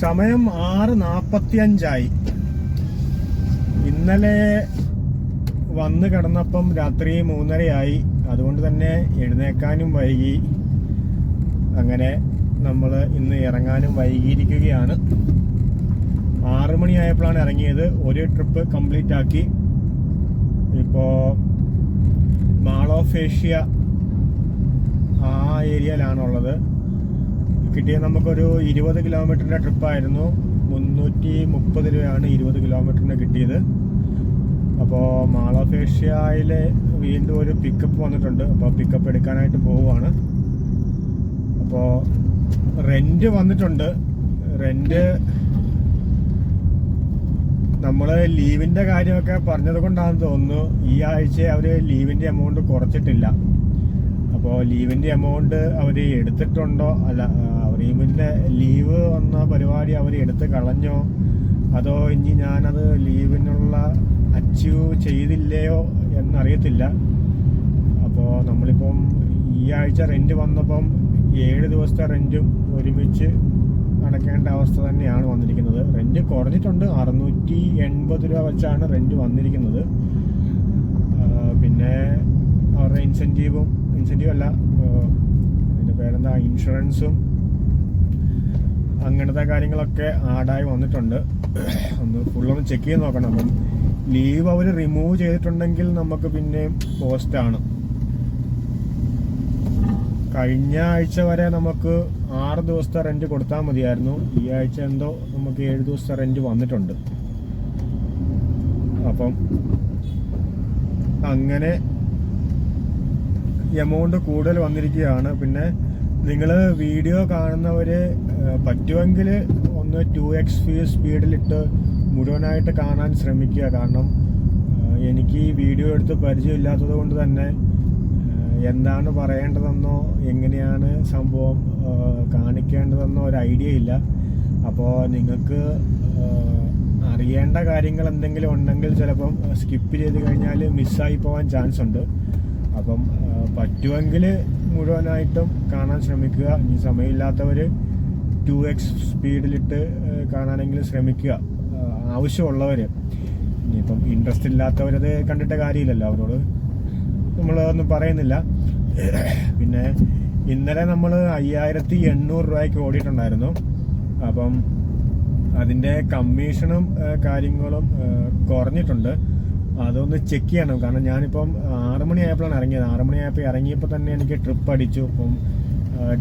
സമയം ആറ് നാപ്പത്തിയഞ്ചായി. ഇന്നലെ വന്ന് കിടന്നപ്പം രാത്രി മൂന്നരയായി. അതുകൊണ്ട് തന്നെ എഴുന്നേക്കാനും വൈകി. അങ്ങനെ നമ്മൾ ഇന്ന് ഇറങ്ങാനും വൈകിയിരിക്കുകയാണ്. ആറ് മണിയായപ്പോഴാണ് ഇറങ്ങിയത്. ഒരു ട്രിപ്പ് കംപ്ലീറ്റ് ആക്കി. ഇപ്പോൾ മാൾ ഓഫ് ഏഷ്യ ആ ഏരിയയിലാണുള്ളത്. കിട്ടിയത് നമുക്കൊരു ഇരുപത് കിലോമീറ്ററിന്റെ ട്രിപ്പായിരുന്നു മുന്നൂറ്റി മുപ്പത് രൂപയാണ് ഇരുപത് കിലോമീറ്ററിന് കിട്ടിയത്. അപ്പോൾ മാൾ ഓഫ് ഏഷ്യയിൽ വീണ്ടും ഒരു പിക്കപ്പ് വന്നിട്ടുണ്ട്. അപ്പോൾ പിക്കപ്പ് എടുക്കാനായിട്ട് പോവുകയാണ്. അപ്പോൾ റെന്റ് വന്നിട്ടുണ്ട്. റെന്റ് നമ്മൾ ലീവിന്റെ കാര്യമൊക്കെ പറഞ്ഞത് കൊണ്ടാണെന്ന് തോന്നുന്നു. ഈ ആഴ്ച അവർ ലീവിന്റെ എമൗണ്ട് കുറച്ചിട്ടില്ല. അപ്പോൾ ലീവിന്റെ എമൗണ്ട് അവർ എടുത്തിട്ടുണ്ടോ? അല്ല അവർ ലീവ് വന്ന പരിപാടി അവർ എടുത്ത് കളഞ്ഞോ? അതോ ഇനി ഞാനത് ലീവിനുള്ള അച്ചീവ് ചെയ്തില്ലയോ എന്നറിയത്തില്ല. അപ്പോൾ നമ്മളിപ്പം ഈ ആഴ്ച റെന്റ് വന്നപ്പം ഏഴ് ദിവസത്തെ റെന്റും ഒരുമിച്ച് അടയ്ക്കേണ്ട അവസ്ഥ തന്നെയാണ് വന്നിരിക്കുന്നത്. റെന്റ് കുറഞ്ഞിട്ടുണ്ട്. അറുന്നൂറ്റി എൺപത് രൂപ വെച്ചാണ് റെന്റ് വന്നിരിക്കുന്നത്. പിന്നെ അവരുടെ ഇൻസെന്റീവും ഇൻസെന്റീവ് അല്ല അതിന്റെ പേരെന്താ ഇൻഷുറൻസും അങ്ങനത്തെ കാര്യങ്ങളൊക്കെ ആഡായി വന്നിട്ടുണ്ട്. ഒന്ന് ഫുള്ളൊന്ന് ചെക്ക് ചെയ്ത് നോക്കണം. അപ്പം ലീവ് അവർ റിമൂവ് ചെയ്തിട്ടുണ്ടെങ്കിൽ നമുക്ക് പിന്നെയും പോസ്റ്റാണ് കഴിഞ്ഞ ആഴ്ച വരെ നമുക്ക് ആറ് ദിവസത്തെ റെന്റ് കൊടുത്താൽ മതിയായിരുന്നു. ഈ ആഴ്ച എന്തോ നമുക്ക് ഏഴ് ദിവസത്തെ റെന്റ് വന്നിട്ടുണ്ട്. അപ്പം അങ്ങനെ എമൗണ്ട് കൂടുതൽ വന്നിരിക്കുകയാണ്. പിന്നെ നിങ്ങൾ വീഡിയോ കാണുന്നവർ പറ്റുമെങ്കിൽ ഒന്ന് ടു എക്സ് ഫീ സ്പീഡിലിട്ട് മുഴുവനായിട്ട് കാണാൻ ശ്രമിക്കുക. കാരണം എനിക്ക് ഈ വീഡിയോ എടുത്ത് പരിചയമില്ലാത്തത് കൊണ്ട് തന്നെ എന്താണ് പറയേണ്ടതെന്നോ എങ്ങനെയാണ് സംഭവം കാണിക്കേണ്ടതെന്നോ ഒരു ഐഡിയ ഇല്ല. അപ്പോൾ നിങ്ങൾക്ക് അറിയേണ്ട കാര്യങ്ങൾ എന്തെങ്കിലും ഉണ്ടെങ്കിൽ ചിലപ്പം സ്കിപ്പ് ചെയ്ത് കഴിഞ്ഞാൽ മിസ്സായി പോകാൻ ചാൻസ് ഉണ്ട്. അപ്പം പറ്റുമെങ്കിൽ മുഴുവനായിട്ടും കാണാൻ ശ്രമിക്കുക. ഇനി സമയമില്ലാത്തവർ ടു എക്സ് സ്പീഡിലിട്ട് കാണാനെങ്കിലും ശ്രമിക്കുക. ആവശ്യമുള്ളവർ ഇനിയിപ്പം ഇൻട്രസ്റ്റ് ഇല്ലാത്തവരത് കണ്ടിട്ട കാര്യമില്ലല്ലോ അവരോട്. നമ്മൾ ഒന്നും പറയുന്നില്ല. പിന്നെ ഇന്നലെ നമ്മൾ അയ്യായിരത്തി എണ്ണൂറ് രൂപയ്ക്ക് ഓടിയിട്ടുണ്ടായിരുന്നു. അപ്പം അതിന്റെ കമ്മീഷനും കാര്യങ്ങളും കുറഞ്ഞിട്ടുണ്ട്. അതൊന്ന് ചെക്ക് ചെയ്യണം. കാരണം ഞാനിപ്പം ആറ് മണിയായപ്പോഴാണ് ഇറങ്ങിയത്. ആറ് മണിയായപ്പോൾ ഇറങ്ങിയപ്പോൾ തന്നെ എനിക്ക് ട്രിപ്പ് അടിച്ചു. അപ്പം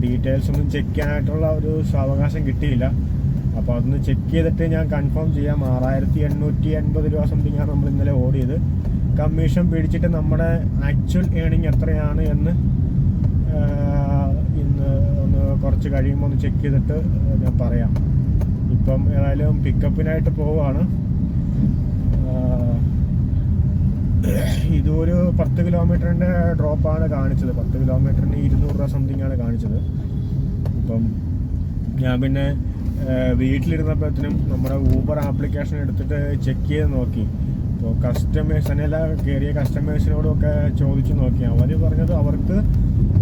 ഡീറ്റെയിൽസ് ഒന്നും ചെക്ക് ചെയ്യാനായിട്ടുള്ള ഒരു സാവകാശം കിട്ടിയില്ല. അപ്പോൾ അതൊന്ന് ചെക്ക് ചെയ്തിട്ട് ഞാൻ കൺഫേം ചെയ്യാം. ആറായിരത്തി എണ്ണൂറ്റി എൺപത് രൂപ സംതിങ് ആണ് നമ്മൾ ഇന്നലെ ഓടിയത്. കമ്മീഷൻ പിടിച്ചിട്ട് നമ്മുടെ ആക്ച്വൽ ഏണിങ് എത്രയാണ് എന്ന് ഇന്ന് ഒന്ന് കുറച്ച് കഴിയുമ്പോൾ ഒന്ന് ചെക്ക് ചെയ്തിട്ട് ഞാൻ പറയാം. ഇപ്പം ഏതായാലും പിക്കപ്പിനായിട്ട് പോവുകയാണ് ഇതൊരു പത്ത് കിലോമീറ്ററിന്റെ ഡ്രോപ്പാണ് കാണിച്ചത്. പത്ത് കിലോമീറ്ററിന് ഇരുന്നൂറ് രൂപ സംതിങ് ആണ് കാണിച്ചത്. ഇപ്പം ഞാൻ പിന്നെ വീട്ടിലിരുന്നപ്പോഴത്തേനും നമ്മുടെ ഊബർ ആപ്ലിക്കേഷൻ എടുത്തിട്ട് ചെക്ക് ചെയ്ത് നോക്കി. അപ്പോൾ കസ്റ്റമേഴ്സ് അതിനെല്ലാം കയറിയ കസ്റ്റമേഴ്സിനോടൊക്കെ ചോദിച്ചു നോക്കി. അവർ പറഞ്ഞത് അവർക്ക്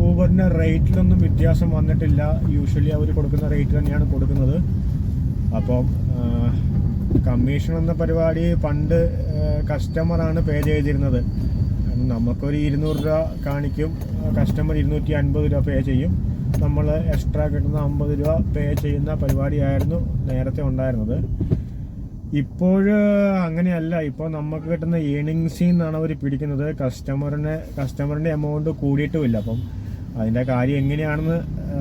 ഊബറിന്റെ റേറ്റിലൊന്നും വ്യത്യാസം വന്നിട്ടില്ല. യൂഷ്വലി അവർ കൊടുക്കുന്ന റേറ്റ് തന്നെയാണ് കൊടുക്കുന്നത്. അപ്പം കമ്മീഷൻ എന്ന പരിപാടി പണ്ട് കസ്റ്റമറാണ് പേ ചെയ്തിരുന്നത്. നമുക്കൊരു ഇരുന്നൂറ് രൂപ കാണിക്കും. കസ്റ്റമർ ഇരുന്നൂറ്റി അൻപത് രൂപ പേ ചെയ്യും. നമ്മൾ എക്സ്ട്രാ കിട്ടുന്ന അമ്പത് രൂപ പേ ചെയ്യുന്ന പരിപാടിയായിരുന്നു നേരത്തെ ഉണ്ടായിരുന്നത്. ഇപ്പോൾ അങ്ങനെയല്ല. ഇപ്പോൾ നമുക്ക് കിട്ടുന്ന ഏണിങ്സിൽ നിന്നാണ് അവർ പിടിക്കുന്നത്. കസ്റ്റമറിനെ കസ്റ്റമറിന്റെ എമൗണ്ട് കൂടിയിട്ടുമില്ല. അപ്പം അതിന്റെ കാര്യം എങ്ങനെയാണെന്ന്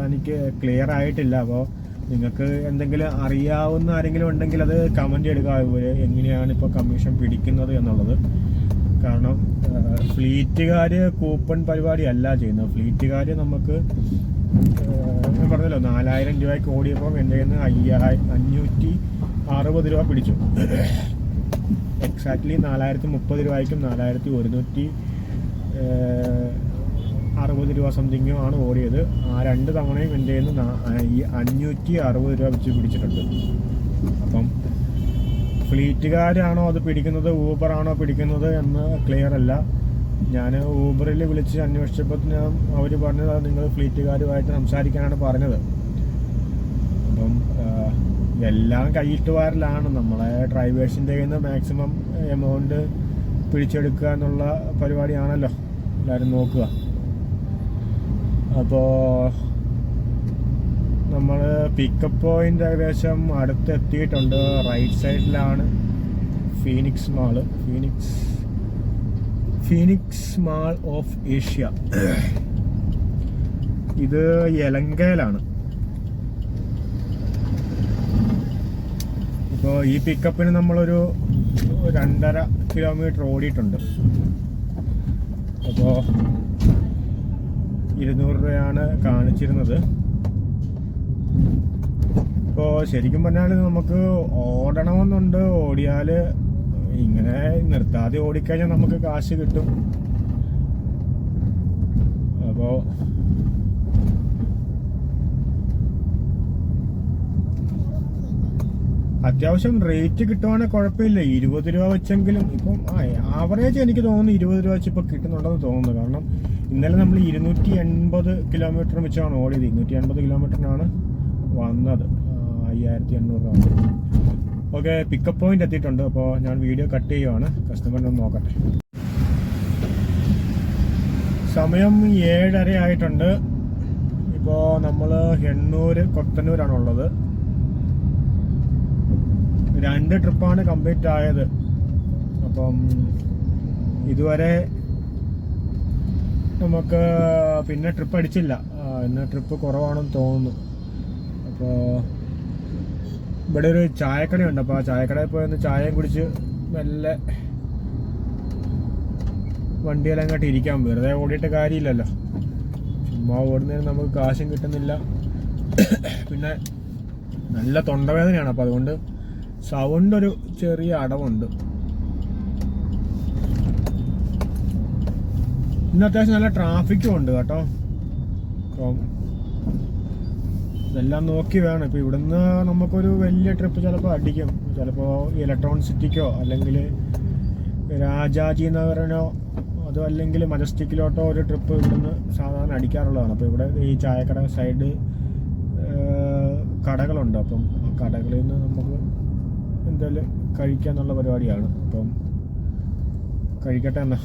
എനിക്ക് ക്ലിയർ ആയിട്ടില്ല. അപ്പോൾ നിങ്ങൾക്ക് എന്തെങ്കിലും അറിയാവുന്ന ആരെങ്കിലും ഉണ്ടെങ്കിൽ അത് കമന്റ് എടുക്കുക. ഇവർ എങ്ങനെയാണ് ഇപ്പോൾ കമ്മീഷൻ പിടിക്കുന്നത് എന്നുള്ളത്. കാരണം ഫ്ലീറ്റുകാർ കൂപ്പൺ പരിപാടി അല്ല ചെയ്യുന്നത്. ഫ്ലീറ്റുകാർ നമുക്ക് ഞാൻ പറഞ്ഞല്ലോ നാലായിരം രൂപയ്ക്ക് ഓടിയപ്പോൾ എന്റെ കയ്യിൽ നിന്ന് അയ്യായിരം അഞ്ഞൂറ്റി അറുപത് രൂപ പിടിച്ചു. എക്സാക്ട്ലി നാലായിരത്തി മുപ്പത് രൂപയ്ക്കും നാലായിരത്തി ഒരുന്നൂറ്റി അറുപത് രൂപ സംതിങ്ങോ ആണ് ഓടിയത്. ആ രണ്ട് തവണയും എന്റെ നിന്ന് ഈ അഞ്ഞൂറ്റി അറുപത് രൂപ വെച്ച് പിടിച്ചിട്ടുണ്ട്. അപ്പം ഫ്ലീറ്റുകാരാണോ അത് പിടിക്കുന്നത് ഊബറാണോ പിടിക്കുന്നത് എന്ന് ക്ലിയർ അല്ല. ഞാൻ ഊബറിൽ വിളിച്ച് അന്വേഷിച്ചപ്പോൾ അവർ പറഞ്ഞത് നിങ്ങൾ ഫ്ലീറ്റുകാരുമായിട്ട് സംസാരിക്കാനാണ് പറഞ്ഞത്. അപ്പം എല്ലാം കൈയിട്ടുവാരിലാണ് നമ്മളെ ഡ്രൈവേഴ്സിന്റെ കയ്യിൽ നിന്ന് മാക്സിമം എമൗണ്ട് പിടിച്ചെടുക്കുക എന്നുള്ള പരിപാടിയാണല്ലോ എല്ലാവരും നോക്കുക. അപ്പോൾ നമ്മൾ പിക്കപ്പ് പോയിന്റ് ഏകദേശം അടുത്ത് എത്തിയിട്ടുണ്ട് റൈറ്റ് സൈഡിലാണ് Phoenix mall Phoenix Phoenix mall of Asia ഇത് യലങ്കയിലാണ് ഇപ്പോൾ ഈ പിക്കപ്പിന് നമ്മളൊരു രണ്ടര കിലോമീറ്റർ ഓടിയിട്ടുണ്ട്. അപ്പോൾ ഇരുന്നൂറ് രൂപയാണ് കാണിച്ചിരുന്നത്. ഇപ്പോൾ ശരിക്കും പറഞ്ഞാൽ നമുക്ക് ഓടണമെന്നുണ്ട്. ഓടിയാൽ ഇങ്ങനെ നിർത്താതെ ഓടിക്കഴിഞ്ഞാൽ നമുക്ക് കാശ് കിട്ടും. അപ്പോൾ അത്യാവശ്യം റേറ്റ് കിട്ടുവാണെങ്കിൽ കുഴപ്പമില്ല. ഇരുപത് രൂപ വെച്ചെങ്കിലും ഇപ്പം ആവറേജ് എനിക്ക് തോന്നുന്നു ഇരുപത് രൂപ വെച്ച് ഇപ്പോൾ കിട്ടുന്നുണ്ടെന്ന് തോന്നുന്നു. കാരണം ഇന്നലെ നമ്മൾ ഇരുന്നൂറ്റി എൺപത് കിലോമീറ്റർ വെച്ചാണ് ഓടിയത് ഇരുന്നൂറ്റി എൺപത് കിലോമീറ്ററിനാണ് വന്നത്. അയ്യായിരത്തി എണ്ണൂറ് രൂപ ഓക്കെ പിക്കപ്പ് പോയിന്റ് എത്തിയിട്ടുണ്ട്. അപ്പോൾ ഞാൻ വീഡിയോ കട്ട് ചെയ്യുവാണ്. കസ്റ്റമറിനെ ഒന്ന് നോക്കട്ടെ. സമയം ഏഴര ആയിട്ടുണ്ട്. ഇപ്പോൾ നമ്മൾ എണ്ണൂര് കൊത്തന്നൂരാണുള്ളത് രണ്ട് ട്രിപ്പാണ് കംപ്ലീറ്റ് ആയത്. അപ്പം ഇതുവരെ നമുക്ക് പിന്നെ ട്രിപ്പ് അടിച്ചില്ല. ഇന്ന് ട്രിപ്പ് കുറവാണെന്ന് തോന്നുന്നു. അപ്പോൾ ഇവിടെ ഒരു ചായക്കടയുണ്ട്. അപ്പോൾ ആ ചായക്കടയിൽ പോയി ഒന്ന് ചായയും കുടിച്ച് മെല്ലെ വണ്ടിയെല്ലാം അങ്ങോട്ട് ഇരിക്കാം. വെറുതെ ഓടിയിട്ട് കാര്യമില്ലല്ലോ. ചുമ്മാ ഓടുന്നതിന് നമുക്ക് കാശും കിട്ടുന്നില്ല. പിന്നെ നല്ല തൊണ്ടവേദനയാണ്. അപ്പോൾ അതുകൊണ്ട് സൗണ്ട് ഒരു ചെറിയ അടവുണ്ട്. ഇന്ന് അത്യാവശ്യം നല്ല ട്രാഫിക്കും ഉണ്ട് കേട്ടോ. ഇതെല്ലാം നോക്കി വേണം. ഇപ്പം ഇവിടുന്ന് നമുക്കൊരു വലിയ ട്രിപ്പ് ചിലപ്പോൾ അടിക്കും. ചിലപ്പോൾ ഇലക്ട്രോൺ സിറ്റിക്കോ അല്ലെങ്കിൽ രാജാജി നഗറിനോ അതോ അല്ലെങ്കിൽ മജസ്റ്റിക്കിലോട്ടോ ഒരു ട്രിപ്പ് ഇവിടുന്ന് സാധാരണ അടിക്കാറുള്ളതാണ്. അപ്പോൾ ഇവിടെ ഈ ചായക്കട സൈഡ് കടകളുണ്ട്. അപ്പം ആ കടകളിൽ നിന്ന് നമുക്ക് എന്തായാലും കഴിക്കാന്നുള്ള പരിപാടിയാണ്. അപ്പം കഴിക്കട്ടെ എന്നാ.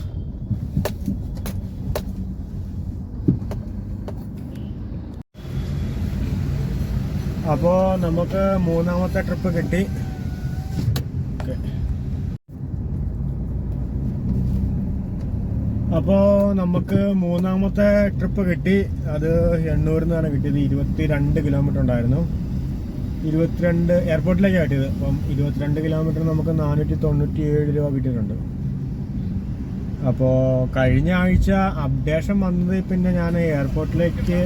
അപ്പോൾ നമുക്ക് മൂന്നാമത്തെ ട്രിപ്പ് കിട്ടി. അപ്പോൾ നമുക്ക് മൂന്നാമത്തെ ട്രിപ്പ് കിട്ടി. അത് എണ്ണൂരിൽ നിന്നാണ് കിട്ടിയത്. ഇരുപത്തി രണ്ട് കിലോമീറ്റർ ഉണ്ടായിരുന്നു. ഇരുപത്തിരണ്ട് എയർപോർട്ടിലേക്ക് കിട്ടിയത്. അപ്പം ഇരുപത്തിരണ്ട് കിലോമീറ്റർ നമുക്ക് നാനൂറ്റി തൊണ്ണൂറ്റി ഏഴ് രൂപ കിട്ടിയിട്ടുണ്ട്. അപ്പോൾ കഴിഞ്ഞ ആഴ്ച അപ്ഡേഷൻ വന്നത് പിന്നെ ഞാൻ എയർപോർട്ടിലേക്ക്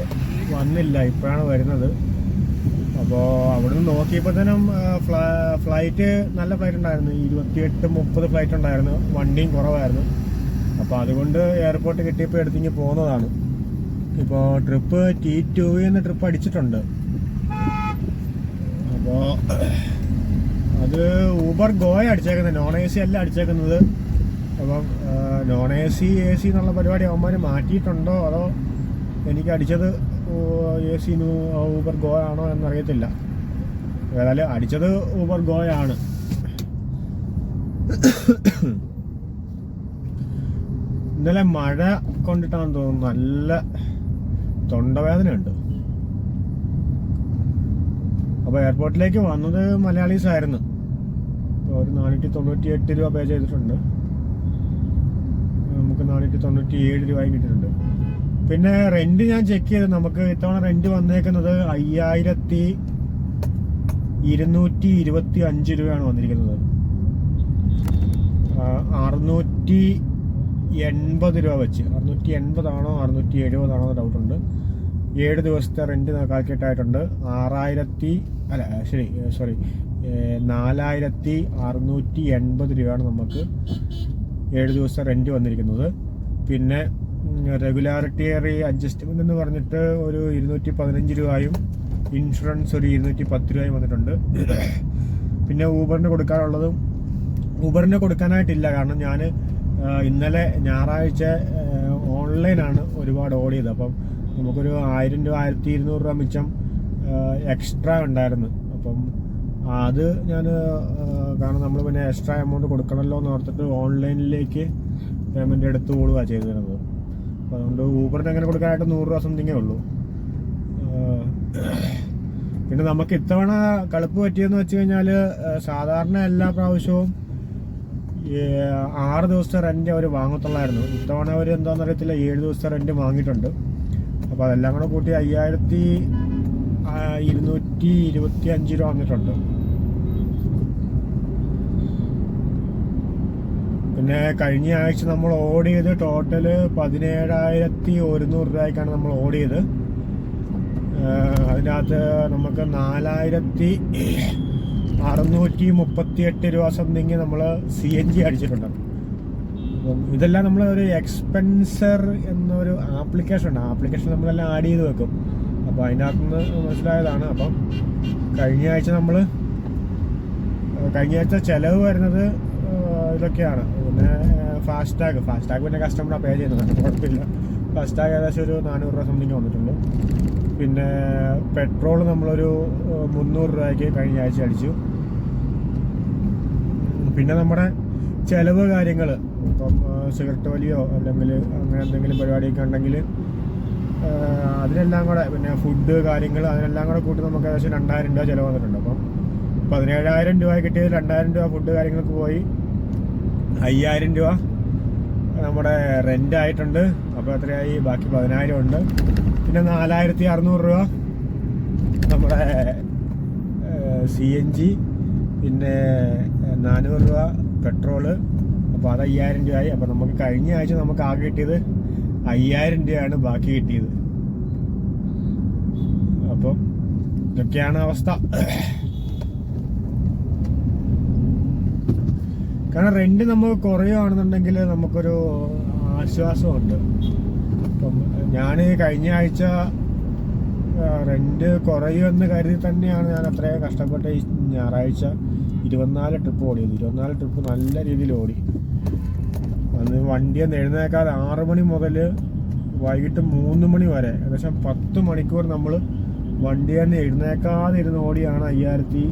വന്നില്ല. ഇപ്പോഴാണ് വരുന്നത്. അപ്പോൾ അവിടുന്ന് നോക്കിയപ്പോൾ തന്നെ ഫ്ലൈറ്റ് നല്ല ഫ്ലൈറ്റ് ഉണ്ടായിരുന്നു. ഇരുപത്തിയെട്ട് മുപ്പത് ഫ്ലൈറ്റ് ഉണ്ടായിരുന്നു. വണ്ടിയും കുറവായിരുന്നു. അപ്പോൾ അതുകൊണ്ട് എയർപോർട്ട് കിട്ടിയപ്പോൾ എടുത്തിങ്ങ് പോകുന്നതാണ് ഇപ്പോൾ ട്രിപ്പ് ടി ടു എന്ന് ട്രിപ്പ് അടിച്ചിട്ടുണ്ട്. അപ്പോൾ അത് ഊബർ ഗോയ അടിച്ചേക്കുന്നത്. നോൺ എ സി അല്ല അടിച്ചേക്കുന്നത്. അപ്പം non A C A C എന്നുള്ള പരിപാടി അവന്മാർ മാറ്റിയിട്ടുണ്ടോ? അതോ എനിക്ക് അടിച്ചത് എ സി ഊബർ ഗോ ആണോ എന്നറിയത്തില്ല. ഏതായാലും അടിച്ചത് ഊബർ ഗോ ആണ്. ഇന്നലെ മഴ കൊണ്ടിട്ടാണെന്ന് തോന്നുന്നു. നല്ല തൊണ്ടവേദന ഉണ്ട് അപ്പോൾ എയർപോർട്ടിലേക്ക് വന്നത് മലയാളീസ് ആയിരുന്നു ഒരു നാനൂറ്റി തൊണ്ണൂറ്റി എട്ട് രൂപ പേ ചെയ്തിട്ടുണ്ട്. നമുക്ക് നാനൂറ്റി തൊണ്ണൂറ്റി ഏഴ് രൂപയും കിട്ടിയിട്ടുണ്ട്. പിന്നെ റെന്റ് ഞാൻ ചെക്ക് ചെയ്ത്. നമുക്ക് ഇത്തവണ റെന്റ് വന്നേക്കുന്നത് അയ്യായിരത്തി ഇരുന്നൂറ്റി ഇരുപത്തി അഞ്ച് രൂപയാണ് വന്നിരിക്കുന്നത്. അറുന്നൂറ്റി എൺപത് രൂപ വെച്ച്. അറുന്നൂറ്റി എൺപതാണോ അറുന്നൂറ്റി എഴുപതാണോ എന്ന് ഡൗട്ടുണ്ട് ഏഴ് ദിവസത്തെ റെന്റ് കാൽക്കുലേറ്റ് ആറായിരത്തി അല്ല ശരി സോറി നാലായിരത്തി അറുന്നൂറ്റി എൺപത് രൂപയാണ് നമുക്ക് ഏഴ് ദിവസത്തെ റെന്റ് വന്നിരിക്കുന്നത്. പിന്നെ റെഗുലാരിറ്റിയറി അഡ്ജസ്റ്റ്മെന്റ് എന്ന് പറഞ്ഞിട്ട് ഒരു ഇരുന്നൂറ്റി പതിനഞ്ച് രൂപയും ഇൻഷുറൻസ് ഒരു ഇരുന്നൂറ്റി പത്ത് രൂപയും വന്നിട്ടുണ്ട്. പിന്നെ ഊബറിന് കൊടുക്കാനുള്ളതും ഊബറിന് കൊടുക്കാനായിട്ടില്ല. കാരണം ഞാൻ ഇന്നലെ ഞായറാഴ്ച ഓൺലൈനാണ് ഒരുപാട് ഓടിയത് അപ്പം നമുക്കൊരു ആയിരം രൂപ ആയിരത്തി ഇരുന്നൂറ് രൂപ മിച്ചം എക്സ്ട്രാ ഉണ്ടായിരുന്നു. അപ്പം അത് ഞാൻ കാരണം നമ്മൾ പിന്നെ എക്സ്ട്രാ എമൗണ്ട് കൊടുക്കണമല്ലോ എന്ന് ഓർത്തിട്ട് ഓൺലൈനിലേക്ക് പേയ്മെന്റ് എടുത്തു കൊടുക്കുക ചെയ്തിരുന്നത്. അപ്പോൾ അതുകൊണ്ട് ഊബറിന് അങ്ങനെ കൊടുക്കാനായിട്ട് നൂറ് രൂപ സംതിങ്ങേ ഉള്ളൂ. പിന്നെ നമുക്ക് ഇത്തവണ കളിപ്പ് പറ്റിയെന്ന് വെച്ച് കഴിഞ്ഞാൽ സാധാരണ എല്ലാ പ്രാവശ്യവും ആറ് ദിവസത്തെ റെന്റ് അവർ വാങ്ങത്തുള്ളായിരുന്നു. ഇത്തവണ അവർ എന്താണെന്ന് അറിയത്തില്ല ഏഴ് ദിവസത്തെ റെന്റ് വാങ്ങിയിട്ടുണ്ട്. അപ്പോൾ അതെല്ലാം കൂടെ കൂട്ടി അയ്യായിരത്തി ഇരുന്നൂറ്റി ഇരുപത്തി അഞ്ച് രൂപ വന്നിട്ടുണ്ട്. പിന്നെ കഴിഞ്ഞ ആഴ്ച നമ്മൾ ഓടിയത് ടോട്ടൽ പതിനേഴായിരത്തി ഒരുന്നൂറ് രൂപയ്ക്കാണ് നമ്മൾ ഓടിയത് അതിനകത്ത് നമുക്ക് നാലായിരത്തി അറുന്നൂറ്റി മുപ്പത്തി എട്ട് രൂപ സംതിങ് നമ്മൾ സി എൻ ജി അടിച്ചിട്ടുണ്ട്. അപ്പം ഇതെല്ലാം നമ്മൾ ഒരു എക്സ്പെൻസർ എന്നൊരു ആപ്ലിക്കേഷൻ ഉണ്ട്. ആപ്ലിക്കേഷൻ നമ്മളെല്ലാം ആഡ് ചെയ്ത് വെക്കും. അപ്പോൾ അതിനകത്ത് നിന്ന് മനസ്സിലായതാണ്. അപ്പം കഴിഞ്ഞ ആഴ്ച നമ്മൾ കഴിഞ്ഞ ആഴ്ച ചിലവ് വരുന്നത് ഇതൊക്കെയാണ്. പിന്നെ ഫാസ്ടാഗ്. ഫാസ്ടാഗ് പിന്നെ കസ്റ്റമർ പേ ചെയ്യുന്നതാണ് കുഴപ്പമില്ല. ഫാസ്ടാഗ് ഏകദേശം ഒരു നാനൂറ് രൂപ സംതിങ് വന്നിട്ടുണ്ട്. പിന്നെ പെട്രോൾ നമ്മളൊരു മുന്നൂറ് രൂപയ്ക്ക് കഴിഞ്ഞ ആഴ്ച അടിച്ചു. പിന്നെ നമ്മുടെ ചിലവ് കാര്യങ്ങൾ ഇപ്പം സിഗരറ്റ് വലിയോ അല്ലെങ്കിൽ അങ്ങനെ എന്തെങ്കിലും പരിപാടിയൊക്കെ ഉണ്ടെങ്കിൽ അതിനെല്ലാം കൂടെ പിന്നെ ഫുഡ് കാര്യങ്ങൾ അതിനെല്ലാം കൂടെ കൂട്ടി നമുക്ക് ഏകദേശം രണ്ടായിരം രൂപ ചിലവ് വന്നിട്ടുണ്ട്. അപ്പം പതിനേഴായിരം രൂപ കിട്ടിയത് രണ്ടായിരം രൂപ ഫുഡ് കാര്യങ്ങൾക്ക് പോയി. അയ്യായിരം രൂപ നമ്മുടെ റെന്റ് ആയിട്ടുണ്ട്. അപ്പോൾ എത്രയായി ബാക്കി പതിനായിരം ഉണ്ട്. പിന്നെ നാലായിരത്തി അറുന്നൂറ് രൂപ നമ്മുടെ സി എൻ ജി പിന്നെ നാനൂറ് രൂപ പെട്രോൾ അപ്പോൾ അത് അയ്യായിരം രൂപയായി. അപ്പോൾ നമുക്ക് കഴിഞ്ഞ ആഴ്ച നമുക്ക് ആകെ കിട്ടിയത് അയ്യായിരം രൂപയാണ് ബാക്കി കിട്ടിയത്. അപ്പം ഇതൊക്കെയാണ് അവസ്ഥ. കാരണം റെന്റ് നമുക്ക് കുറയുകയാണെന്നുണ്ടെങ്കിൽ നമുക്കൊരു ആശ്വാസമുണ്ട്. അപ്പം ഞാൻ കഴിഞ്ഞ ആഴ്ച റെന്റ് കുറയുമെന്ന് കരുതി തന്നെയാണ് ഞാൻ അത്രയും കഷ്ടപ്പെട്ട് ഈ ഞായറാഴ്ച ഇരുപത്തിനാല് ട്രിപ്പ് ഓടിയത്. ഇരുപത്തിനാല് ട്രിപ്പ് നല്ല രീതിയിൽ ഓടി. അന്ന് വണ്ടി ഒന്ന് എഴുന്നേക്കാതെ ആറ് മണി മുതൽ വൈകിട്ട് മൂന്ന് മണി വരെ ഏകദേശം പത്ത് മണിക്കൂർ നമ്മൾ വണ്ടി തന്നെ എഴുന്നേക്കാതെ ഇരുന്ന് ഓടിയാണ് അയ്യായിരത്തി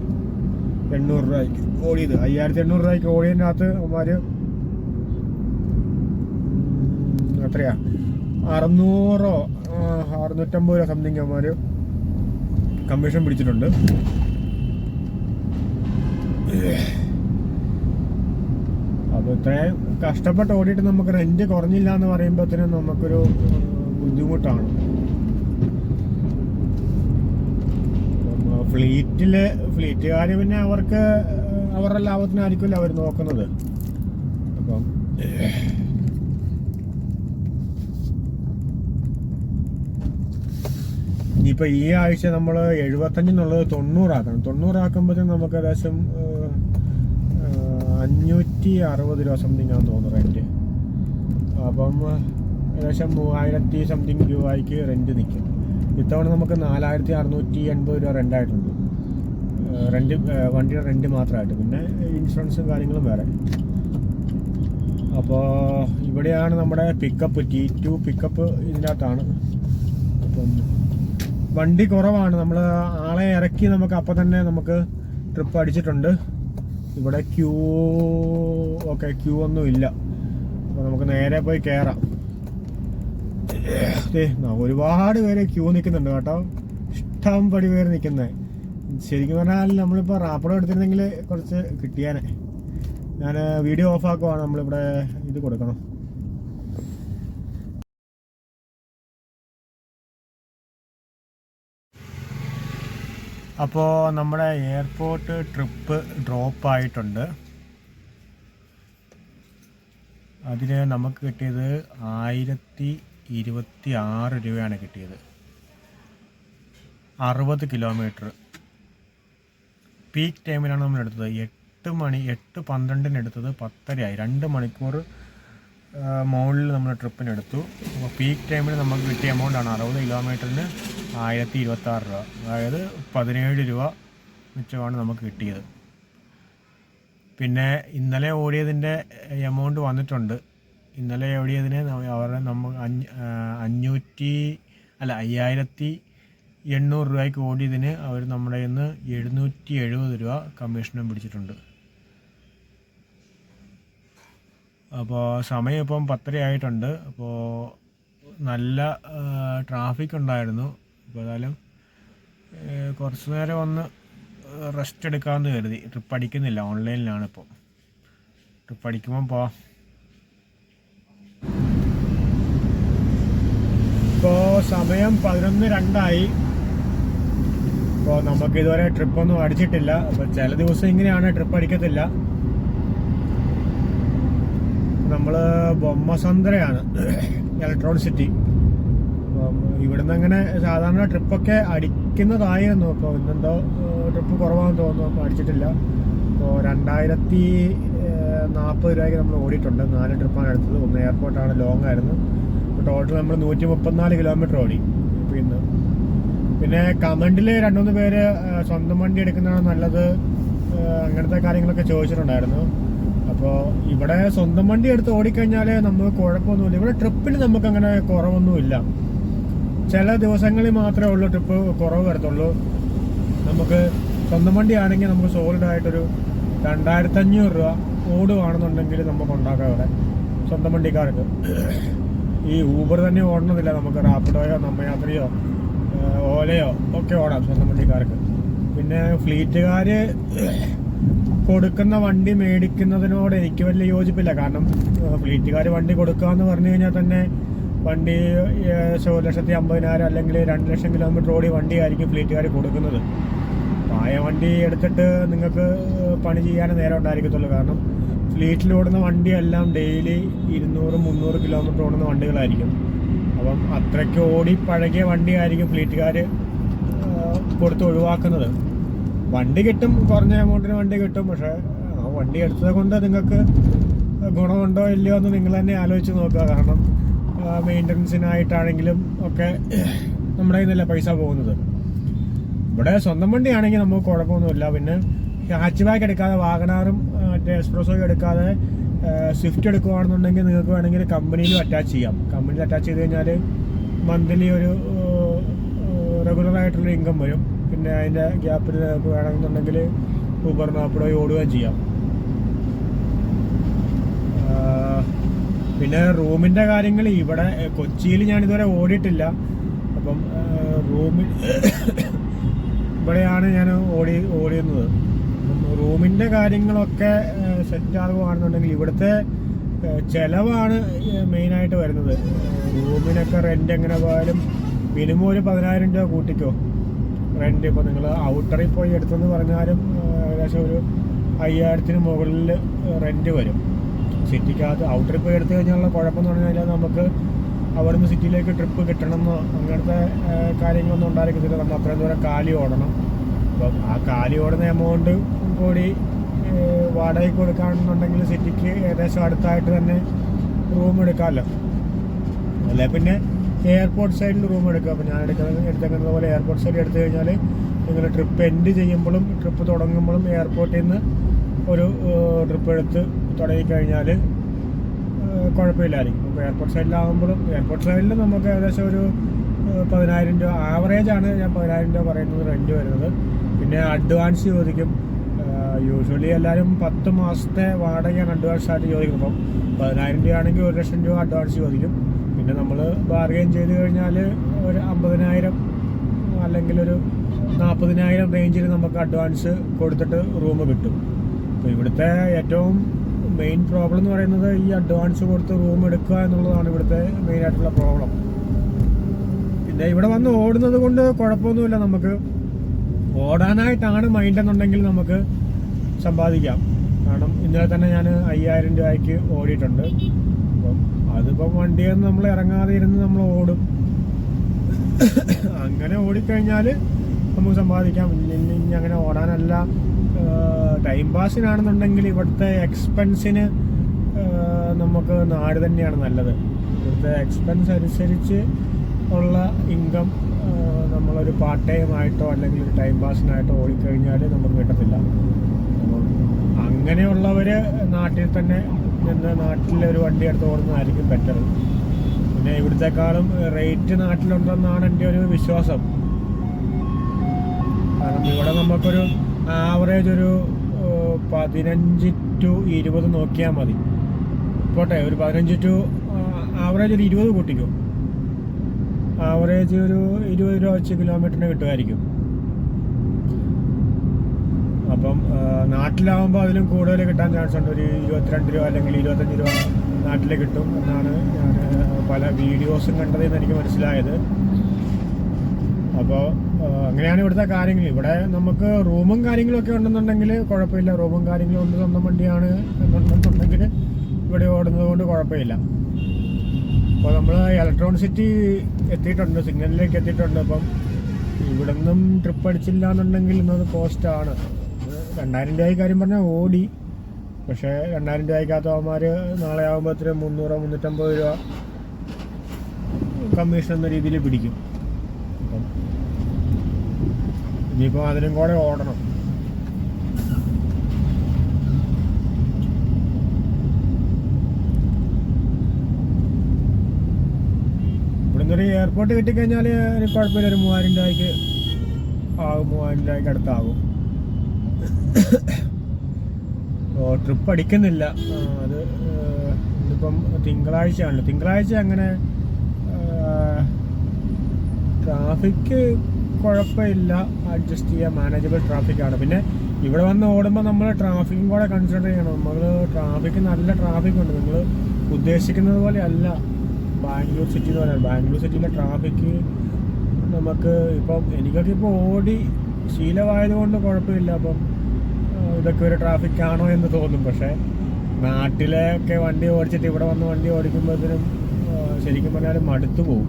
എണ്ണൂറ് രൂപയ്ക്ക് ഓടിയത്. അയ്യായിരത്തി എണ്ണൂറ് രൂപയ്ക്ക് ഓടിയതിനകത്ത് അവന്മാർ എത്രയാ? അറുന്നൂറോ അറുന്നൂറ്റമ്പത് രൂപ സംതിങ് അവന്മാർ കമ്മീഷൻ പിടിച്ചിട്ടുണ്ട്. അപ്പോൾ ഇത്രയും കഷ്ടപ്പെട്ട് ഓടിയിട്ട് നമുക്ക് റെന്റ് കുറഞ്ഞില്ല എന്ന് പറയുമ്പോഴത്തേനും നമുക്കൊരു ബുദ്ധിമുട്ടാണ്. ഫ്ലീറ്റിൽ ഫ്ലീറ്റുകാർ പിന്നെ അവർക്ക് അവരുടെ ലാഭത്തിനായിരിക്കുമല്ലോ അവർ നോക്കുന്നത്. അപ്പം ഇനിയിപ്പോൾ ഈ ആഴ്ച നമ്മൾ എഴുപത്തഞ്ചെന്നുള്ളത് തൊണ്ണൂറാക്കണം. തൊണ്ണൂറാക്കുമ്പോഴത്തേക്കും നമുക്ക് ഏകദേശം അഞ്ഞൂറ്റി അറുപത് രൂപ സംതിങ് ആണെന്ന് തോന്നുന്നു റെന്റ് അപ്പം ഏകദേശം മൂവായിരത്തി സംതിങ് രൂപയ്ക്ക് റെന്റ് നിൽക്കും ഇത്തവണ നമുക്ക് നാലായിരത്തി അറുന്നൂറ്റി എൺപത് രൂപ റെന്റായിട്ടുണ്ട് റെന്റ് വണ്ടിയുടെ റെന്റ് മാത്രമായിട്ട്. പിന്നെ ഇൻഷുറൻസും കാര്യങ്ങളും വേറെ. അപ്പോൾ ഇവിടെയാണ് നമ്മുടെ പിക്കപ്പ് ടി ടു പിക്കപ്പ് ഇതിനകത്താണ്. അപ്പം വണ്ടി കുറവാണ്. നമ്മൾ ആളെ ഇറക്കി നമുക്ക് അപ്പം തന്നെ നമുക്ക് ട്രിപ്പ് അടിച്ചിട്ടുണ്ട്. ഇവിടെ ക്യൂ ഓക്കെ ക്യൂ ഒന്നും ഇല്ല. അപ്പോൾ നമുക്ക് നേരെ പോയി കയറാം ഒരുപാട് പേര് ക്യൂ നിൽക്കുന്നുണ്ട് കേട്ടോ. ഇഷ്ടം പടി പേര് നിൽക്കുന്നത് ശരിക്കും പറഞ്ഞാൽ നമ്മളിപ്പോൾ റാപ്പിഡോ എടുത്തിരുന്നെങ്കിൽ കുറച്ച് കിട്ടിയാനെ. ഞാൻ വീഡിയോ ഓഫ് ആക്കുവാണ് നമ്മളിവിടെ ഇത് കൊടുക്കണം. അപ്പോൾ നമ്മുടെ എയർപോർട്ട് ട്രിപ്പ് ഡ്രോപ്പ് ആയിട്ടുണ്ട്. അതിന് നമുക്ക് കിട്ടിയത് ആയിരത്തി ഇരുപത്തി ആറ് രൂപയാണ് കിട്ടിയത്. അറുപത് കിലോമീറ്റർ. പീക്ക് ടൈമിലാണ് നമ്മൾ എടുത്തത്. എട്ട് മണി എട്ട് പന്ത്രണ്ടിന് എടുത്തത് പത്തരയായി. രണ്ട് മണിക്കൂർ മുകളിൽ നമ്മൾ ട്രിപ്പിന് എടുത്തു. അപ്പോൾ പീക്ക് ടൈമിൽ നമുക്ക് കിട്ടിയ എമൗണ്ടാണ് അറുപത് കിലോമീറ്ററിന് ആയിരത്തി ഇരുപത്താറ് രൂപ. അതായത് പതിനേഴ് രൂപ മിച്ചമാണ് നമുക്ക് കിട്ടിയത്. പിന്നെ ഇന്നലെ ഓടിയതിന്റെ എമൗണ്ട് വന്നിട്ടുണ്ട്. ഇന്നലെ ഓടിയതിന് അവരുടെ നമ്മൾ അഞ്ഞൂറ്റി അല്ല അയ്യായിരത്തി എണ്ണൂറ് രൂപയ്ക്ക് ഓടിയതിന് അവർ നമ്മുടെ ഇന്ന് എഴുന്നൂറ്റി എഴുപത് രൂപ കമ്മീഷനും പിടിച്ചിട്ടുണ്ട്. അപ്പോൾ സമയം ഇപ്പം പത്തര ആയിട്ടുണ്ട്. അപ്പോൾ നല്ല ട്രാഫിക് ഉണ്ടായിരുന്നു. അപ്പോൾ ഏതായാലും കുറച്ച് നേരം ഒന്ന് റെസ്റ്റ് എടുക്കാമെന്ന് കരുതി. ട്രിപ്പ് അടിക്കുന്നില്ല ഓൺലൈനിലാണ് ഇപ്പോൾ ട്രിപ്പ് അടിക്കുമ്പം പോവാം ഇപ്പോൾ സമയം പതിനൊന്ന് രണ്ടായി. ഇപ്പോൾ നമുക്ക് ഇതുവരെ ട്രിപ്പൊന്നും അടിച്ചിട്ടില്ല. അപ്പോൾ ചില ദിവസം ഇങ്ങനെയാണ് ട്രിപ്പ് അടിക്കത്തില്ല. നമ്മൾ ബൊമ്മസന്ദ്രയാണ് ഇലക്ട്രോണിക് സിറ്റി. ഇവിടുന്ന് അങ്ങനെ സാധാരണ ട്രിപ്പൊക്കെ അടിക്കുന്നതായിരുന്നു. അപ്പോൾ ഇന്നെന്തോ ട്രിപ്പ് കുറവാണെന്ന് തോന്നുന്നു. അപ്പോൾ അടിച്ചിട്ടില്ല. അപ്പോൾ രണ്ടായിരത്തി നാൽപ്പത് രൂപയ്ക്ക് നമ്മൾ ഓടിയിട്ടുണ്ട്. നാല് ട്രിപ്പാണ് എടുത്തത്. ഒന്ന് എയർപോർട്ടാണ് ലോങ് ആയിരുന്നു അപ്പോൾ ടോട്ടൽ നമ്മൾ നൂറ്റി മുപ്പത്തിനാല് കിലോമീറ്റർ ഓടി പിന്നെ പിന്നെ കമന്റിൽ രണ്ടുമൂന്ന് പേര് സ്വന്തം വണ്ടി എടുക്കുന്നതാണ് നല്ലത്. അങ്ങനത്തെ കാര്യങ്ങളൊക്കെ ചോദിച്ചിട്ടുണ്ടായിരുന്നു. അപ്പോൾ ഇവിടെ സ്വന്തം വണ്ടി എടുത്ത് ഓടിക്കഴിഞ്ഞാൽ നമുക്ക് കുഴപ്പമൊന്നുമില്ല. ഇവിടെ ട്രിപ്പിന് നമുക്ക് അങ്ങനെ കുറവൊന്നുമില്ല. ചില ദിവസങ്ങളിൽ മാത്രമേ ഉള്ളൂ ട്രിപ്പ് കുറവ് വരത്തുള്ളൂ. നമുക്ക് സ്വന്തം വണ്ടി ആണെങ്കിൽ നമുക്ക് സോളിഡ് ആയിട്ടൊരു രണ്ടായിരത്തി അഞ്ഞൂറ് രൂപ ഓടുകയാണെന്നുണ്ടെങ്കിൽ നമുക്ക് ഉണ്ടാക്കാം ഇവിടെ സ്വന്തം വണ്ടിക്കാർക്ക്. ഈ ഊബർ തന്നെ ഓടണമെന്നില്ല നമുക്ക് റാപ്പിഡോയോ നമ്മയാത്രയോ ഓലയോ ഒക്കെ ഓടാം സ്വന്തം വണ്ടിക്കാർക്ക്. പിന്നെ ഫ്ലീറ്റുകാർ കൊടുക്കുന്ന വണ്ടി മേടിക്കുന്നതിനോട് എനിക്ക് വലിയ യോജിപ്പില്ല. കാരണം ഫ്ലീറ്റുകാർ വണ്ടി കൊടുക്കുക എന്ന് പറഞ്ഞു കഴിഞ്ഞാൽ തന്നെ വണ്ടി ഒരു ലക്ഷത്തി അമ്പതിനായിരം അല്ലെങ്കിൽ രണ്ട് ലക്ഷം കിലോമീറ്റർ ഓടി വണ്ടി വണ്ടിയായിരിക്കും ഫ്ലീറ്റുകാർ കൊടുക്കുന്നത്. ആയ വണ്ടി എടുത്തിട്ട് നിങ്ങൾക്ക് പണി ചെയ്യാനേ നേരം ഉണ്ടായിരിക്കത്തുള്ളൂ. കാരണം ഫ്ലീറ്റിൽ ഓടുന്ന വണ്ടിയെല്ലാം ഡെയിലി ഇരുന്നൂറ് മുന്നൂറ് കിലോമീറ്റർ ഓടുന്ന വണ്ടികളായിരിക്കും. അപ്പം അത്രയ്ക്ക് ഓടി പഴകിയ വണ്ടിയായിരിക്കും ഫ്ലീറ്റുകാർ കൊടുത്ത് ഒഴിവാക്കുന്നത്. വണ്ടി കിട്ടും കുറഞ്ഞ എമൗണ്ടിന് വണ്ടി കിട്ടും പക്ഷേ ആ വണ്ടി എടുത്തത് കൊണ്ട് നിങ്ങൾക്ക് ഗുണമുണ്ടോ ഇല്ലയോ എന്ന് നിങ്ങൾ തന്നെ ആലോചിച്ച് നോക്കുക. കാരണം മെയിന്റനൻസിനായിട്ടാണെങ്കിലും ഒക്കെ നമ്മുടെ കയ്യിൽ പൈസ പോകുന്നത്. ഇവിടെ സ്വന്തം വണ്ടിയാണെങ്കിൽ നമുക്ക് കുഴപ്പമൊന്നുമില്ല. പിന്നെ ഹാച്ച് ബാക്ക് എടുക്കാതെ വാഗനാറും മറ്റേ എക്സ്പ്രസോയും എടുക്കാതെ സ്വിഫ്റ്റ് എടുക്കുകയാണെന്നുണ്ടെങ്കിൽ നിങ്ങൾക്ക് വേണമെങ്കിൽ കമ്പനിയിലും അറ്റാച്ച് ചെയ്യാം. കമ്പനിയിൽ അറ്റാച്ച് ചെയ്ത് കഴിഞ്ഞാൽ മന്ത്ലി ഒരു റെഗുലർ ആയിട്ടുള്ള ഇൻകം വരും. പിന്നെ അതിന്റെ ഗ്യാപ്പിൽ നിങ്ങൾക്ക് വേണമെന്നുണ്ടെങ്കിൽ ഊബറിനോ അപ്പോഴോ ഓടുകയും ചെയ്യാം. പിന്നെ റൂമിന്റെ കാര്യങ്ങൾ ഇവിടെ കൊച്ചിയിൽ ഞാൻ ഇതുവരെ ഓടിയിട്ടില്ല. അപ്പം റൂമിൽ ഇവിടെയാണ് ഞാൻ ഓടി ഓടിയുന്നത് റൂമിന്റെ കാര്യങ്ങളൊക്കെ സെറ്റ് ആകുകയാണെന്നുണ്ടെങ്കിൽ ഇവിടുത്തെ ചിലവാണ് മെയിനായിട്ട് വരുന്നത്. റൂമിനൊക്കെ റെന്റ് എങ്ങനെ പോയാലും മിനിമം ഒരു പതിനായിരം രൂപ കൂട്ടിക്കോ. റെന്റ് ഇപ്പോൾ നിങ്ങൾ ഔട്ടറിൽ പോയി എടുത്തെന്ന് പറഞ്ഞാലും ഏകദേശം ഒരു അയ്യായിരത്തിന് മുകളിൽ റെന്റ് വരും. സിറ്റിക്കകത്ത് ഔട്ടറിൽ പോയി എടുത്തു കഴിഞ്ഞാൽ കുഴപ്പമെന്ന് പറഞ്ഞു കഴിഞ്ഞാൽ നമുക്ക് അവിടുന്ന് സിറ്റിയിലേക്ക് ട്രിപ്പ് കിട്ടണമെന്നോ അങ്ങനത്തെ കാര്യങ്ങളൊന്നും ഉണ്ടായിരിക്കത്തില്ല. നമ്മൾ അത്രയും ദൂരം കാലി ഓടണം. അപ്പം ആ കാലി ഓടുന്ന എമൗണ്ട് കൂടി വാടകയ്ക്ക് കൊടുക്കാണെന്നുണ്ടെങ്കിൽ സിറ്റിക്ക് ഏകദേശം അടുത്തായിട്ട് തന്നെ റൂം എടുക്കാമല്ലോ. അല്ലെ? പിന്നെ എയർപോർട്ട് സൈഡിൽ റൂം എടുക്കുക അപ്പോൾ ഞാൻ എടുക്കുന്നത് എടുത്തേക്കുന്നത് പോലെ എയർപോർട്ട് സൈഡിൽ എടുത്തു കഴിഞ്ഞാൽ നിങ്ങൾ ട്രിപ്പ് എൻഡ് ചെയ്യുമ്പോഴും ട്രിപ്പ് തുടങ്ങുമ്പോഴും എയർപോർട്ടിൽ നിന്ന് ഒരു ട്രിപ്പ് എടുത്ത് തുടങ്ങിക്കഴിഞ്ഞാൽ കുഴപ്പമില്ലായിരിക്കും. അപ്പോൾ എയർപോർട്ട് സൈഡിലാകുമ്പോഴും എയർപോർട്ട് സൈഡിൽ നമുക്ക് ഏകദേശം ഒരു പതിനായിരം രൂപ ആവറേജാണ് ഞാൻ പതിനായിരം രൂപ പറയുന്നത് റെന്റ് വരുന്നത്. പിന്നെ അഡ്വാൻസ് ചോദിക്കും. യൂഷ്വലി എല്ലാവരും പത്ത് മാസത്തെ വാടകയാണ് അഡ്വാൻസ് ആയിട്ട് ചോദിക്കുന്നത്. അപ്പം പതിനായിരം രൂപ ആണെങ്കിൽ ഒരു ലക്ഷം രൂപ അഡ്വാൻസ് ചോദിക്കും. പിന്നെ നമ്മൾ ബാർഗെയിൻ ചെയ്ത് കഴിഞ്ഞാൽ ഒരു അമ്പതിനായിരം അല്ലെങ്കിൽ ഒരു നാൽപ്പതിനായിരം റേഞ്ചിൽ നമുക്ക് അഡ്വാൻസ് കൊടുത്തിട്ട് റൂം കിട്ടും. അപ്പോൾ ഇവിടുത്തെ ഏറ്റവും മെയിൻ പ്രോബ്ലം എന്ന് പറയുന്നത് ഈ അഡ്വാൻസ് കൊടുത്ത് റൂം എടുക്കുക എന്നുള്ളതാണ് ഇവിടുത്തെ മെയിൻ ആയിട്ടുള്ള പ്രോബ്ലം പിന്നെ ഇവിടെ വന്ന് ഓടുന്നത് കൊണ്ട് കുഴപ്പമൊന്നുമില്ല നമുക്ക്. ഓടാനായിട്ടാണ് മൈൻഡ് എന്നുണ്ടെങ്കിൽ നമുക്ക് സമ്പാദിക്കാം. കാരണം ഇന്നലെ തന്നെ ഞാൻ അയ്യായിരം രൂപയ്ക്ക് ഓടിയിട്ടുണ്ട്. അപ്പം അതിപ്പം വണ്ടിയിൽ നിന്ന് നമ്മൾ ഇറങ്ങാതെ ഇരുന്ന് നമ്മൾ ഓടും. അങ്ങനെ ഓടിക്കഴിഞ്ഞാൽ നമുക്ക് സമ്പാദിക്കാം. ഇനി അങ്ങനെ ഓടാനല്ല. ടൈം പാസിനാണെന്നുണ്ടെങ്കിൽ ഇവിടുത്തെ എക്സ്പെൻസിന് നമുക്ക് നാട് തന്നെയാണ് നല്ലത്. ഇവിടുത്തെ എക്സ്പെൻസ് അനുസരിച്ച് ഉള്ള ഇൻകം നമ്മളൊരു പാർട്ട് ടൈം ആയിട്ടോ അല്ലെങ്കിൽ ഒരു ടൈം പാസിനായിട്ടോ ഓടിക്കഴിഞ്ഞാൽ നമുക്ക് കിട്ടത്തില്ല. അങ്ങനെയുള്ളവർ നാട്ടിൽ തന്നെ നിന്ന് നാട്ടിലെ ഒരു വണ്ടി എടുത്ത് ഓടുന്നതായിരിക്കും ബെറ്റർ പിന്നെ ഇവിടുത്തെക്കാളും റേറ്റ് നാട്ടിലുണ്ടെന്നാണ് എന്റെ ഒരു വിശ്വാസം. കാരണം ഇവിടെ നമുക്കൊരു ആവറേജ് ഒരു പതിനഞ്ച് ടു ഇരുപത് നോക്കിയാൽ മതി. പോട്ടെ ഒരു പതിനഞ്ച് ടു ആവറേജ് ഒരു ഇരുപത് കൂട്ടിക്കോ. ആവറേജ് ഒരു ഇരുപത് രൂപ വെച്ച് കിലോമീറ്ററിന് കിട്ടുമായിരിക്കും. അപ്പം നാട്ടിലാവുമ്പോൾ അതിലും കൂടുതൽ കിട്ടാൻ ചാൻസ് ഉണ്ട്. ഒരു ഇരുപത്തിരണ്ട് രൂപ അല്ലെങ്കിൽ ഇരുപത്തഞ്ച് രൂപ നാട്ടിൽ കിട്ടും എന്നാണ് ഞാൻ പല വീഡിയോസും കണ്ടതെന്ന് എനിക്ക് മനസ്സിലായത്. അപ്പോൾ അങ്ങനെയാണ് ഇവിടുത്തെ കാര്യങ്ങൾ. ഇവിടെ നമുക്ക് റൂമും കാര്യങ്ങളൊക്കെ ഉണ്ടെന്നുണ്ടെങ്കിൽ കുഴപ്പമില്ല. റൂമും കാര്യങ്ങളും ഉണ്ട് സ്വന്തം വണ്ടിയാണ് എന്നുണ്ടെന്നുണ്ടെങ്കിൽ ഇവിടെ ഓടുന്നത് കൊണ്ട് കുഴപ്പമില്ല. അപ്പോൾ നമ്മൾ ഇലക്ട്രോണിസിറ്റി എത്തിയിട്ടുണ്ട് സിഗ്നലിലേക്ക് എത്തിയിട്ടുണ്ട്. അപ്പം ഇവിടെ നിന്നും ട്രിപ്പ് അടിച്ചില്ല എന്നുണ്ടെങ്കിൽ ഇന്നത് കോസ്റ്റാണ് രണ്ടായിരം രൂപയ്ക്ക് കാര്യം പറഞ്ഞാൽ ഓടി. പക്ഷേ രണ്ടായിരം രൂപയ്ക്കകത്തവന്മാർ നാളെ ആകുമ്പോഴത്തേനും മുന്നൂറ് മുന്നൂറ്റമ്പത് രൂപ കമ്മീഷൻ എന്ന രീതിയിൽ പിടിക്കും. അപ്പം ഇനിയിപ്പോൾ അതിനും കൂടെ ഓടണം. ഒരു എയർപോർട്ട് കിട്ടിക്കഴിഞ്ഞാൽ കുഴപ്പമില്ല. ഒരു മൂവായിരം രൂപയ്ക്ക് ആകും മൂവായിരം രൂപയ്ക്ക് അടുത്താകും ഓ ട്രിപ്പ് അടിക്കുന്നില്ല. അത് ഇന്നിപ്പം തിങ്കളാഴ്ചയാണല്ലോ. തിങ്കളാഴ്ച അങ്ങനെ ട്രാഫിക്ക് കുഴപ്പമില്ല. അഡ്ജസ്റ്റ് ചെയ്യാൻ മാനേജബിൾ ട്രാഫിക്കാണ് പിന്നെ ഇവിടെ വന്ന് ഓടുമ്പോൾ നമ്മൾ ട്രാഫിക്കും കൂടെ കൺസിഡർ ചെയ്യണം. നമ്മൾ ട്രാഫിക്ക് നല്ല ട്രാഫിക് ഉണ്ട്. നിങ്ങൾ ഉദ്ദേശിക്കുന്നത് പോലെ അല്ല. ബാംഗ്ലൂർ സിറ്റി എന്ന് പറയുന്നത് ബാംഗ്ലൂർ സിറ്റിയിലെ ട്രാഫിക്ക് നമുക്ക് ഇപ്പം എനിക്കൊക്കെ ഇപ്പോൾ ഓടി ശീലമായതുകൊണ്ട് കുഴപ്പമില്ല. അപ്പം ഇതൊക്കെ ഒരു ട്രാഫിക് ആണോ എന്ന് തോന്നും. പക്ഷേ നാട്ടിലൊക്കെ വണ്ടി ഓടിച്ചിട്ട് ഇവിടെ വന്ന് വണ്ടി ഓടിക്കുമ്പോഴത്തേനും ശരിക്കും പറഞ്ഞാൽ മടുത്തു പോകും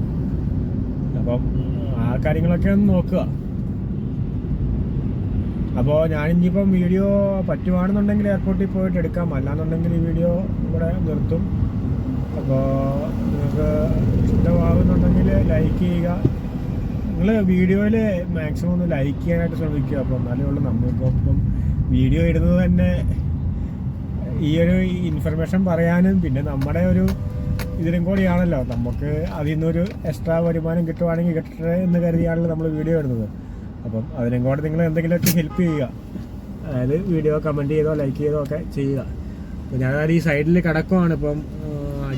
അപ്പം ആ കാര്യങ്ങളൊക്കെ ഒന്ന് നോക്കുക. അപ്പോൾ ഞാനിപ്പം വീഡിയോ പറ്റുവാണെന്നുണ്ടെങ്കിൽ എയർപോർട്ടിൽ പോയിട്ട് എടുക്കാം. അല്ലാന്നുണ്ടെങ്കിൽ ഈ വീഡിയോ ഇവിടെ നിർത്തും. അപ്പോൾ നിങ്ങൾക്ക് ഇഷ്ടമാകുന്നുണ്ടെങ്കിൽ ലൈക്ക് ചെയ്യുക. നിങ്ങൾ വീഡിയോയിൽ മാക്സിമം ഒന്ന് ലൈക്ക് ചെയ്യാനായിട്ട് ശ്രമിക്കുക. അപ്പോൾ എന്നാലേ ഉള്ളൂ. ഇപ്പം വീഡിയോ ഇടുന്നത് തന്നെ ഈ ഒരു ഇൻഫർമേഷൻ പറയാനും പിന്നെ നമ്മുടെ ഒരു ഇതിനും കൂടിയാണല്ലോ. നമുക്ക് അതിൽ നിന്നൊരു എക്സ്ട്രാ വരുമാനം കിട്ടുവാണെങ്കിൽ കിട്ടട്ടെ എന്ന് കരുതിയാണല്ലോ നമ്മൾ വീഡിയോ ഇടുന്നത്. അപ്പം അതിനും കൂടെ നിങ്ങൾ എന്തെങ്കിലുമൊക്കെ ഹെൽപ്പ് ചെയ്യുക. അതായത് വീഡിയോ കമന്റ് ചെയ്തോ ലൈക്ക് ചെയ്തോ ഒക്കെ ചെയ്യുക. അപ്പോൾ ഞാനത് ഈ സൈഡിൽ കിടക്കുവാണ്. ഇപ്പം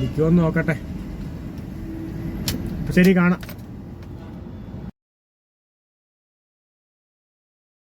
ആ, നോക്കട്ടെ. ശരി കാണാം.